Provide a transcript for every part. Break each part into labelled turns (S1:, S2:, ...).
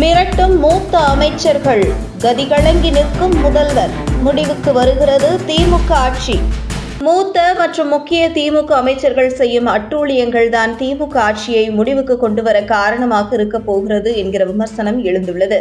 S1: மிரட்டும் மூத்த அமைச்சர்கள். கதிகலங்கி நிற்கும் முதல்வர். முடிவுக்கு வருகிறது திமுக ஆட்சி. மூத்த மற்றும் முக்கிய திமுக அமைச்சர்கள் செய்யும் அட்டூழியங்கள் தான் திமுக ஆட்சியை முடிவுக்கு கொண்டு வர காரணமாக இருக்க போகிறது என்கிற விமர்சனம் எழுந்துள்ளது.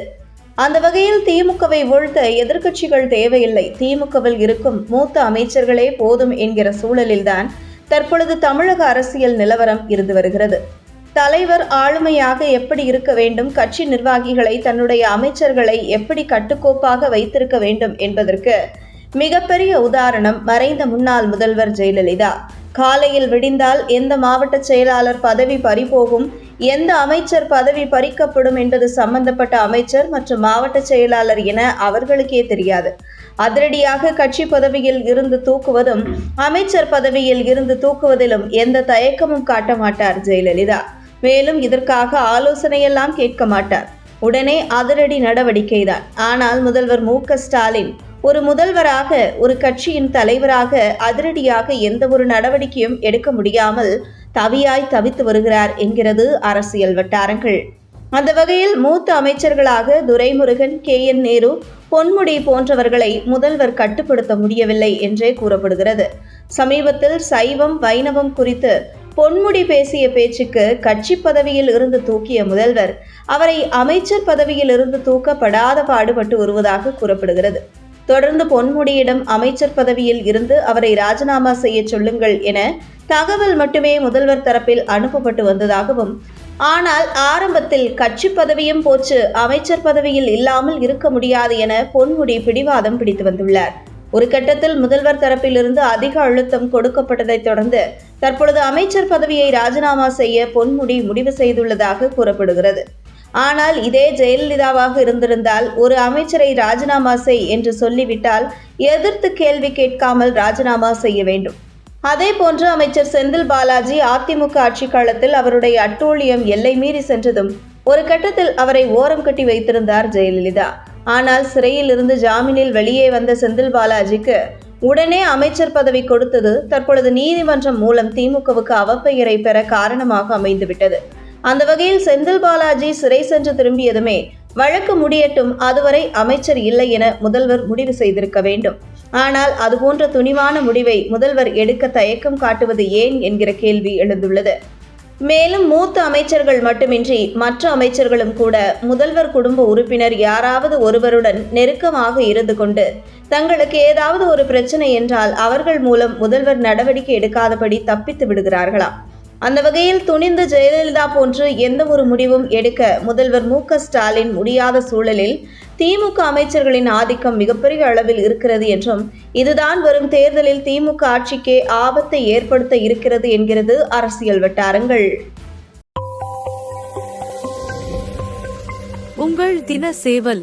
S1: அந்த வகையில் திமுகவை வீழ்த்த எதிர்க்கட்சிகள் தேவையில்லை. திமுகவில் இருக்கும் மூத்த அமைச்சர்களே போதும் என்கிற சூழலில்தான் தற்பொழுது தமிழக அரசியல் நிலவரம் இருந்து வருகிறது. தலைவர் ஆளுமையாக எப்படி இருக்க வேண்டும்? கட்சி நிர்வாகிகளை தன்னுடைய அமைச்சர்களை எப்படி கட்டுக்கோப்பாக வைத்திருக்க வேண்டும் என்பதற்கு மிகப்பெரிய உதாரணம் மறைந்த முன்னாள் முதல்வர் ஜெயலலிதா. காலையில் விடிந்தால் எந்த மாவட்ட செயலாளர் பதவி பறிபோகும்? எந்த அமைச்சர் பதவி பறிக்கப்படும் என்பது சம்பந்தப்பட்ட அமைச்சர் மற்றும் மாவட்ட செயலாளர் என அவர்களுக்கே தெரியாது. அதிரடியாக கட்சி பதவியில் இருந்து தூக்குவதும் அமைச்சர் பதவியில் இருந்து தூக்குவதிலும் எந்த தயக்கமும் காட்ட மாட்டார் ஜெயலலிதா. மேலும் இதற்காக ஆலோசனையெல்லாம் கேட்க மாட்டார். உடனே அதிரடி நடவடிக்கைதான் ஆனால் முதல்வர் மு. ஸ்டாலின் ஒரு முதல்வராக ஒரு கட்சியின் தலைவராக அதிரடியாக எந்த ஒரு நடவடிக்கையும் எடுக்க முடியாமல் தவியாய் தவித்து வருகிறார் என்கிறது அரசியல் வட்டாரங்கள். அந்த வகையில் மூத்த அமைச்சர்களாக துரைமுருகன் கே. என். நேரு பொன்முடி போன்றவர்களை முதல்வர் கட்டுப்படுத்த முடியவில்லை என்றே கூறப்படுகிறது. சமீபத்தில் சைவம் வைணவம் குறித்து பொன்முடி பேசிய பேச்சுக்கு கட்சி பதவியில் இருந்து தூக்கிய முதல்வர் அவரை அமைச்சர் பதவியில் இருந்து தூக்கப்படாத பாடுபட்டு வருவதாக கூறப்படுகிறது. தொடர்ந்து பொன்முடியிடம் அமைச்சர் பதவியில் இருந்து அவரை ராஜினாமா செய்ய சொல்லுங்கள் என தகவல் மட்டுமே முதல்வர் தரப்பில் அனுப்பப்பட்டு வந்ததாகவும் ஆனால் ஆரம்பத்தில் கட்சி பதவியும் போச்சு அமைச்சர் பதவியில் இல்லாமல் இருக்க முடியாது என பொன்முடி பிடிவாதம் பிடித்து வந்துள்ளார். ஒரு கட்டத்தில் முதல்வர் தரப்பிலிருந்து அதிக அழுத்தம் கொடுக்கப்பட்டதைத் தொடர்ந்து தற்பொழுது அமைச்சர் பதவியை ராஜினாமா செய்ய பொன்முடி முடிவு செய்துள்ளதாக கூறப்படுகிறது. ஆனால் இதே ஜெயலலிதாவாக இருந்திருந்தால் ஒரு அமைச்சரை ராஜினாமா செய் என்று சொல்லிவிட்டால் எதிர்த்து கேள்வி கேட்காமல் ராஜினாமா செய்ய வேண்டும். அதே போன்று அமைச்சர் செந்தில் பாலாஜி அதிமுக ஆட்சி காலத்தில் அவருடைய அட்டூழியம் எல்லை மீறி சென்றதும் ஒரு கட்டத்தில் அவரை ஓரம் கட்டி வைத்திருந்தார் ஜெயலலிதா. ஆனால் சிறையிலிருந்து ஜாமீனில் வெளியே வந்த செந்தில் பாலாஜிக்கு உடனே அமைச்சர் பதவி கொடுத்தது தற்பொழுது நீதிமன்றம் மூலம் திமுகவுக்கு அவப்பெயரை பெற காரணமாக அமைந்துவிட்டது. அந்த வகையில் செந்தில் பாலாஜி சிறை சென்று திரும்பியதுமே வழக்கு முடியட்டும் அதுவரை அமைச்சர் இல்லை என முதல்வர் முடிவு செய்திருக்க வேண்டும். ஆனால் அதுபோன்ற துணிவான முடிவை முதல்வர் எடுக்க தயக்கம் காட்டுவது ஏன் என்கிற கேள்வி எழுந்துள்ளது. மேலும் மூத்த அமைச்சர்கள் மட்டுமின்றி மற்ற அமைச்சர்களும் கூட முதல்வர் குடும்ப உறுப்பினர் யாராவது ஒருவருடன் நெருக்கமாக இருந்து கொண்டு தங்களுக்கு ஏதாவது ஒரு பிரச்சனை என்றால் அவர்கள் மூலம் முதல்வர் நடவடிக்கை எடுக்காதபடி தப்பித்து விடுகிறார்களாம் அந்த வகையில் துணிந்து ஜெயலலிதா போன்று எந்த ஒரு முடிவும் எடுக்க முதல்வர் மு க ஸ்டாலின் முடியாத சூழலில் திமுக அமைச்சர்களின் ஆதிக்கம் மிகப்பெரிய அளவில் இருக்கிறது என்றும் இதுதான் வரும் தேர்தலில் திமுக ஆட்சிக்கே ஆபத்தை ஏற்படுத்த இருக்கிறது என்கிறது அரசியல் வட்டாரங்கள்.
S2: உங்கள் தின சேவல்.